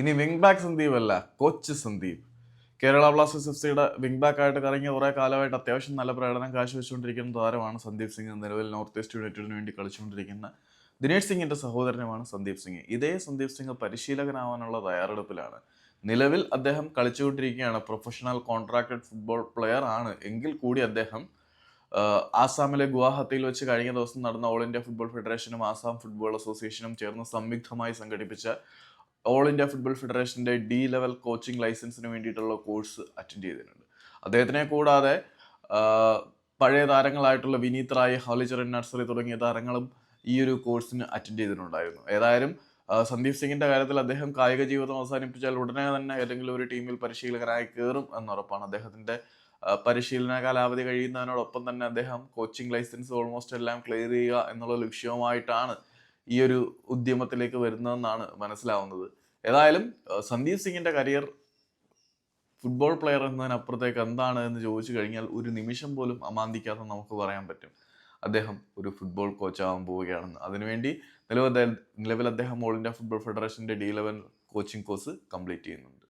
ഇനി wing back Sandeep അല്ല coach Sandeep. Kerala Blasters F സിയുടെ വിങ് ബാക്ക് ആയിട്ട് കറങ്ങിയ കുറേ കാലമായിട്ട് അത്യാവശ്യം നല്ല പ്രകടനം കാഴ്ചവെച്ചുകൊണ്ടിരിക്കുന്ന താരമാണ് സന്ദീപ് സിംഗ് നിലവിൽ നോർത്ത് ഈസ്റ്റ് യുണൈറ്റഡിന് വേണ്ടി കളിച്ചുകൊണ്ടിരിക്കുന്ന ദിനേഷ് സിംഗിന്റെ സഹോദരനുമാണ് സന്ദീപ് സിംഗ്. ഇതേ സന്ദീപ് സിംഗ് പരിശീലകനാവാനുള്ള തയ്യാറെടുപ്പിലാണ്. നിലവിൽ അദ്ദേഹം കളിച്ചുകൊണ്ടിരിക്കുകയാണ്. പ്രൊഫഷണൽ കോൺട്രാക്റ്റഡ് ഫുട്ബോൾ പ്ലെയർ ആണ്. എങ്കിൽ കൂടി അദ്ദേഹം ആസാമിലെ ഗുവാഹത്തിയിൽ വെച്ച് കഴിഞ്ഞ ദിവസം നടന്ന ഓൾ ഇന്ത്യ ഫുട്ബോൾ ഫെഡറേഷനും ആസാം ഫുട്ബോൾ അസോസിയേഷനും ചേർന്ന് സംയുക്തമായി സംഘടിപ്പിച്ച ഓൾ ഇന്ത്യ ഫുട്ബോൾ ഫെഡറേഷന്റെ ഡി ലെവൽ കോച്ചിങ് ലൈസൻസിന് വേണ്ടിയിട്ടുള്ള കോഴ്സ് അറ്റൻഡ് ചെയ്തിട്ടുണ്ട്. അദ്ദേഹത്തിനെ കൂടാതെ പഴയ താരങ്ങളായിട്ടുള്ള വിനീത് റായ് ഹോളിചറൻ നഴ്സറി തുടങ്ങിയ താരങ്ങളും ഈ ഒരു കോഴ്സിന് അറ്റൻഡ് ചെയ്തിട്ടുണ്ടായിരുന്നു. ഏതായാലും സന്ദീപ് സിംഗിന്റെ കാര്യത്തിൽ അദ്ദേഹം കായിക ജീവിതം അവസാനിപ്പിച്ചാൽ ഉടനെ തന്നെ ഏതെങ്കിലും ഒരു ടീമിൽ പരിശീലകനായി കയറും എന്നുറപ്പാണ് അദ്ദേഹത്തിന്റെ പരിശീലന കാലാവധി കഴിയുന്നതിനോടൊപ്പം തന്നെ അദ്ദേഹം കോച്ചിങ് ലൈസൻസ് ഓൾമോസ്റ്റ് എല്ലാം ക്ലിയർ ചെയ്യുക എന്നുള്ള ലക്ഷ്യവുമായിട്ടാണ് ഈ ഒരു ഉദ്യമത്തിലേക്ക് വരുന്നതെന്നാണ് മനസ്സിലാവുന്നത്. ഏതായാലും സന്ദീപ് സിംഗിന്റെ കരിയർ ഫുട്ബോൾ പ്ലെയർ എന്നതിനപ്പുറത്തേക്ക് എന്താണ് എന്ന് ചോദിച്ചു കഴിഞ്ഞാൽ ഒരു നിമിഷം പോലും അമാന്തിക്കാതെ നമുക്ക് പറയാൻ പറ്റും. അദ്ദേഹം ഒരു ഫുട്ബോൾ കോച്ചാവാൻ പോവുകയാണെന്ന്. അതിനുവേണ്ടി നിലവിൽ നിലവിൽ അദ്ദേഹം ഓൾ ഇന്ത്യ ഫുട്ബോൾ ഫെഡറേഷന്റെ D level coaching course complete ചെയ്യുന്നുണ്ട്.